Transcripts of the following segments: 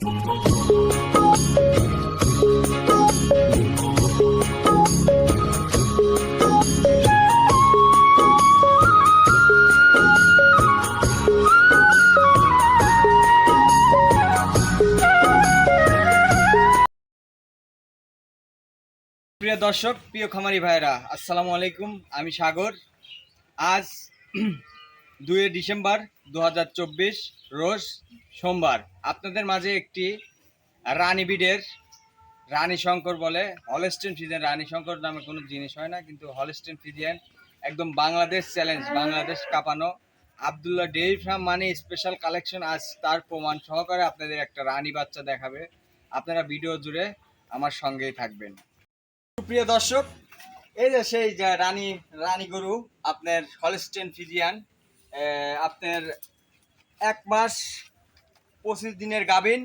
প্রিয় দর্শক প্রিয় খামারি ভাইরা আসসালামু আলাইকুম। আমি সাগর। আজ দুই ডিসেম্বর দু হাজার চব্বিশ, রোজ সোমবার। আপনাদের মাঝে একটি রানী বিডের রানী শঙ্কর বলে হলস্টেন ফিজিয়ান রানী শঙ্কর নামে কোনো জিনিস হয় না, কিন্তু হলস্টেন ফিজিয়ান একদম বাংলাদেশ চ্যালেঞ্জ বাংলাদেশ কাঁপানো। আবদুল্লাহ ডেইরি ফার্ম মানে স্পেশাল কালেকশন আজ তার প্রমাণ সহকারে আপনাদের একটা রানী বাচ্চা দেখাবে। আপনারা ভিডিও জুড়ে আমার সঙ্গেই থাকবেন। প্রিয় দর্শক, এই যে সেই রানী রানী গরু, আপনার হলস্টেন ফিজিয়ান আপনার এক মাস পঁচিশ দিনের গাভিন।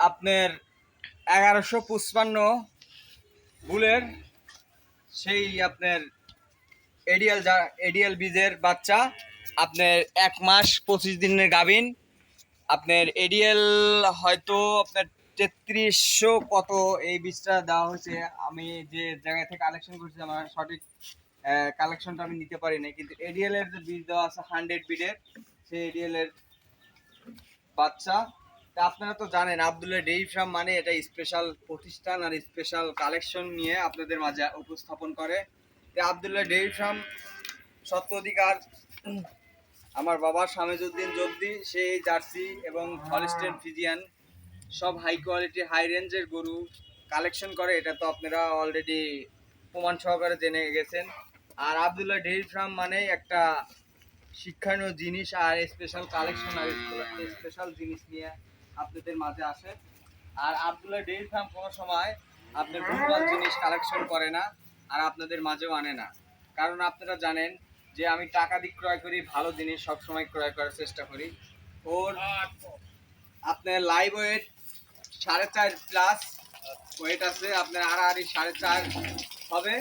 আপনার এগারোশো পঁচপান্ন বুলের সেই আপনার এডিএল যা এডিএল বীজের বাচ্চা। আপনার এক মাস পঁচিশ দিনের গাভিন। আপনার এডিএল হয়তো আপনার তেত্রিশশো কত এই বীজটা দেওয়া হয়েছে, আমি যে জায়গা থেকে কালেকশন করছি আমার সঠিক কালেকশনটা আমি নিতে পারি নাই, কিন্তু এডিএল এর যে বীজ দেওয়া আছে হান্ড্রেড বিডের সেই এডিএল এর বাচ্চা। তা আপনারা তো জানেন আবদুল্লাহ ডেইরি ফার্ম মানে এটা স্পেশাল প্রতিষ্ঠান আর স্পেশাল কালেকশন নিয়ে আপনাদের মাঝে উপস্থাপন করে। তো আবদুল্লাহ ডেইরি ফার্ম সত্য অধিকার, আমার বাবা শামেজউদ্দিন জব্দি সেই জার্সি এবং হলিস্টেন ফিজিয়ান সব হাই কোয়ালিটি হাই রেঞ্জের গরু কালেকশন করে। এটা তো আপনারা অলরেডি প্রমাণ সহকারে জেনে গেছেন। আর আবদুল্লাহ ডেইরি ফার্ম মানে একটা শিক্ষণীয় জিনিস আর স্পেশাল কালেকশন আর স্পেশাল জিনিস নিয়ে আপনাদের মাঝে আসে আর আবদুল্লাহ ডেইরি ফার্ম কোনো সময় আপনার ভুলভাল জিনিস কালেকশন করে না আর আপনাদের মাঝেও আনে না। কারণ আপনারা জানেন যে আমি টাকা দিয়ে ক্রয় করি, ভালো জিনিস সবসময় ক্রয় করার চেষ্টা করি। ওর আপনার লাইভ ওয়েট সাড়ে চার প্লাস ওয়েট আছে, আপনার আড়াআড়ি সাড়ে চার হবে।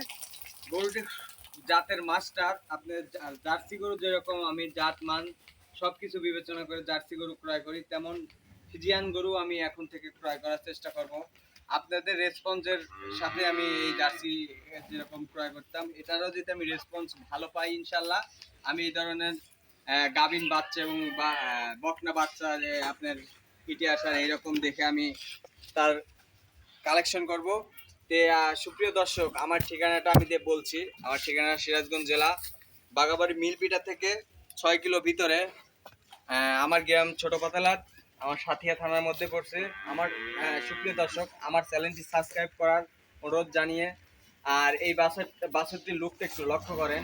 গরুটি জাতের মাস্টার আপনার জা- জার্সি গরু যেরকম আমি জাত মান সব কিছু বিবেচনা করে জার্সি গরু ক্রয় করি, তেমন ফিজিয়ান গরু আমি এখন থেকে ক্রয় করার চেষ্টা করব। আপনাদের রেসপন্সের সাথে আমি এই জার্সি যেরকম ক্রয় করতাম, এটারও যদি আমি রেসপন্স ভালো পাই ইনশাল্লাহ, আমি এই ধরনের গাভীন বাচ্চা এবং বকনা বাচ্চা যে আপনার আসার এইরকম দেখে আমি তার কালেকশন করব। তে সুপ্রিয় দর্শক, আমার ঠিকানাটা আমি বলছি। আমার ঠিকানা সিরাজগঞ্জ জেলা বাগাবাড়ি মিলপিটা থেকে ছয় কিলো ভিতরে। আমার গ্রাম ছোট পাতালাট আমার সাথিয়া থানার মধ্যে পড়ছে। আমার সুপ্রিয় দর্শক, আমার চ্যানেলটি সাবস্ক্রাইব করার অনুরোধ জানিয়ে, আর এই বাসের, বাসেরটির লুকটা একটু লক্ষ্য করেন।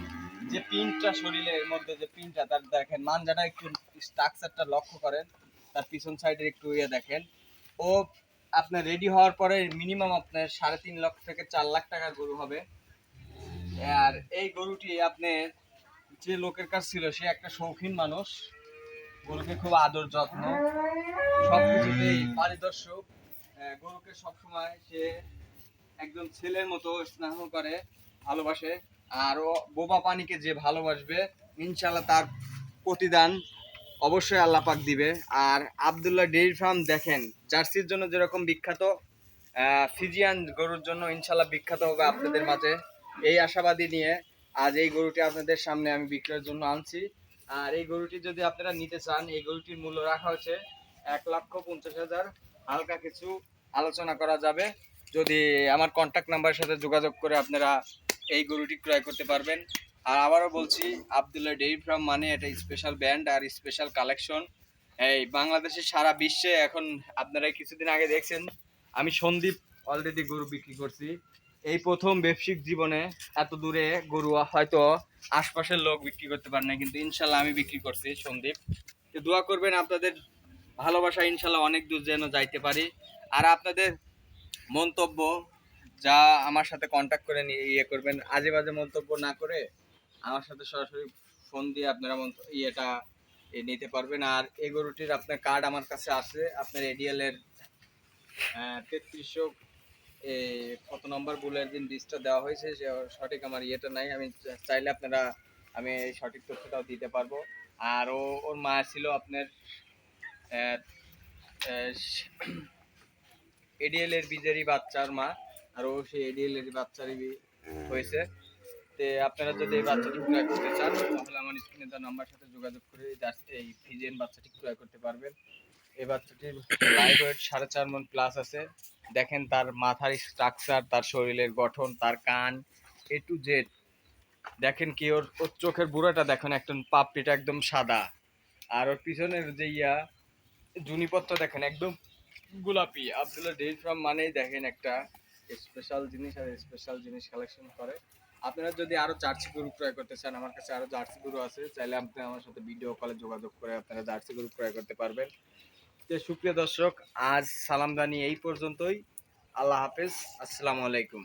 যে পিনটা শরীরের মধ্যে, যে পিনটা, তার দেখেন, মানজাটা একটু স্ট্রাকচারটা লক্ষ্য করেন। তার পিছন সাইডের একটু ইয়ে দেখেন। ও আপনার রেডি হওয়ার পরে মিনিমাম আপনার সাড়ে তিন লক্ষ থেকে চার লাখ টাকার গরু হবে। আর এই গরুটি আপনার যে লোকের কাছ ছিল, সে একটা শৌখিন মানুষ। গরুকে খুব আদর যত্ন। সব কিছুতেই পারিদর্শক। গরুকে সবসময় সে একদম ছেলের মতো স্নেহ করে, ভালোবাসে। আর ও বোবা পানিকে যে ভালোবাসবে ইনশাল্লাহ তার প্রতিদান অবশ্যই আল্লাহ পাক দিবে। আর আবদুল্লাহ ডেইরি ফার্ম দেখেন, জার্সির জন্য যেরকম বিখ্যাত ফিজিয়ান গরুর জন্য ইনশাল্লাহ বিখ্যাত হবে আপনাদের মাঝে। এই আশাবাদী নিয়ে আজ এই গরুটি আপনাদের সামনে আমি বিক্রয়ের জন্য আনছি। আর এই গরুটি যদি আপনারা নিতে চান, এই গরুটির মূল্য রাখা হচ্ছে এক লক্ষ পঞ্চাশ হাজার। হালকা কিছু আলোচনা করা যাবে। যদি আমার কন্ট্যাক্ট নাম্বারের সাথে যোগাযোগ করে আপনারা এই গরুটি ক্রয় করতে পারবেন। আর আবারও বলছি, আবদুল্লাহ ডেইরি ফার্ম মানে এটা স্পেশাল ব্যান্ড আর স্পেশাল কালেকশন এই বাংলাদেশের সারা বিশ্বে এখন আপনারা কিছুদিন আগে দেখছেন, আমি সন্দীপ অলরেডি গরু বিক্রি করছি। এই প্রথম ব্যবসায়িক জীবনে এত দূরে গরু হয়তো আশপাশের লোক বিক্রি করতে পারে না, কিন্তু ইনশাল্লাহ আমি বিক্রি করছি, সন্দীপ। তো দোয়া করবেন আপনাদের ভালোবাসা ইনশাল্লাহ অনেক দূর যেন যাইতে পারি। আর আপনাদের মন্তব্য, যা আমার সাথে কন্ট্যাক্ট করে নিয়ে ইয়ে করবেন, আজে বাজে মন্তব্য না করে আমার সাথে সরাসরি ফোন দিয়ে আপনারা ইয়েটা নিতে পারবেন। আর এই গরুটির আপনার কার্ড আমার কাছে আছে। আপনার এডিএল এর তেত্রিশশো কত নম্বর বুলের দিন লিস্টটা দেওয়া হয়েছে সঠিক আমার ইয়েটা নাই। আমি চাইলে আপনারা আমি সঠিক তথ্যটাও দিতে পারব। আর ও ওর মা ছিল আপনার আহ, এডিএল এর বীজেরই বাচ্চার মা। আর ও সেই এডিএল এর বাচ্চারই হয়েছে। আপনারা যদি এই বাচ্চাটি ক্রয় করতে চান, তাহলে আমার স্ক্রিনে দেওয়া নাম্বার সাথে যোগাযোগ করে এই ফিজেন বাচ্চাটি ক্রয় করতে পারবেন। এই বাচ্চাটির লাইভ ওয়েট সাড়ে চার মন প্লাস আছে। দেখেন তার মাথার স্ট্রাকচার তার শরীরের গঠন, তার কান এ টু জেড দেখেন কি ওর ওর চোখের বুড়াটা দেখেন, একদম পাপড়িটা একদম সাদা। আর ওর পিছনের যে ইয়া, জুনিপত্র দেখেন, একদম গোলাপি। আব্দুল্লাহ ডেইরি ফার্ম মানেই দেখেন একটা স্পেশাল জিনিস, আর স্পেশাল জিনিস কালেকশন করে। আপনারা যদি আরও জার্সি গরু ক্রয় করতে চান, আমার কাছে আরও জার্সি গরু আছে, চাইলে আপনি আমার সাথে ভিডিও কলে যোগাযোগ করে আপনারা জার্সি গরু ক্রয় করতে পারবেন। তো সুপ্রিয় দর্শক, আজ সালাম দানি এই পর্যন্তই। আল্লাহ হাফেজ, আসসালামু আলাইকুম।